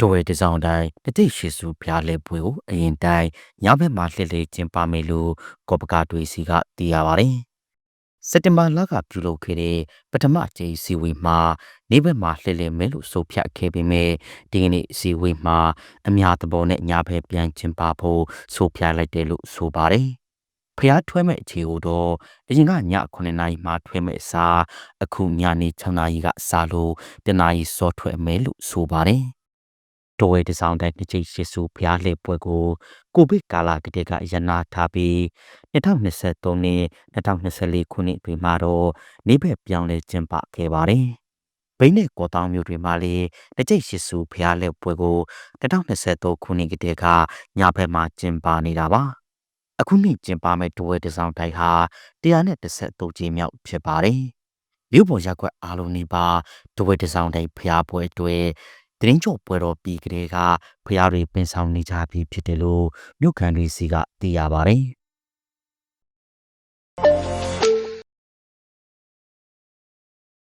တော်ဝဲတစောင်းတိုင်းတတိတ်ရှိစုဖျားလဲပွဲကိုအရင်တိုင်းညဘက်မှာလှည့်လေကျင်းပမယ်လို့ကော်ပကာတွေစီကသိရပါတယ်။စက်တင်ဘာလကပြုလုပ်ခဲ့တဲ့ပထမကြိမ်စီဝေးမှာနေ့ဘက်မှာလှည့်လည်မယ်လို့ဆိုဖြတ်ခဲ့ပေမဲ့ဒီကနေ့စီဝေးမှာအများသဘောနဲ့ညဘက်ပြန်ကျင်းပဖို့ဆိုဖြတ်လိုက်တယ်လို့ဆိုပါတယ်။ဖျားထွဲမဲ့အခြေကိုတော့အရင်ကည9နာရီမှထွဲမဲ့စာအခုညနေ6နာရီကစာလို့တနာရီစောထွဲမယ်လို့ဆိုပါတယ်။ တော်ဝဲတစောင်းတိုင်းတစ်ချိန်ရှစ်စုဖျားလှည့်ပွဲကိုကိုဗစ်ကာလကတည်းကရနာထားပြီး2023နဲ့2024ခုနှစ်တွေမှာတော့နေဘက်ပြောင်းလဲကျင်းပခဲ့ပါတယ်။ဘိန်းနဲ့ကော်တောင်မြို့တွေမှာလည်းတစ်ချိန်ရှစ်စုဖျားလှည့်ပွဲကို2023ခုနှစ်ကတည်းကညဘက်မှာကျင်းပနေတာပါ။အခုနှစ်ကျင်းပမဲ့တော်ဝဲတစောင်းတိုင်းဟာ113ကြိမ်မြောက်ဖြစ်ပါတယ်။မြို့ပေါ်ရက်ွက်အားလုံးနေပါဒဝဲတစောင်းတိုင်းဖျားပွဲတွေ တင်းကျော်ပွဲတော်ပြီးကလေးကဖျားတွေပင်ဆောင်နေကြပြီဖြစ်တယ်လို့မြို့ခံတွေစီကသိရပါတယ်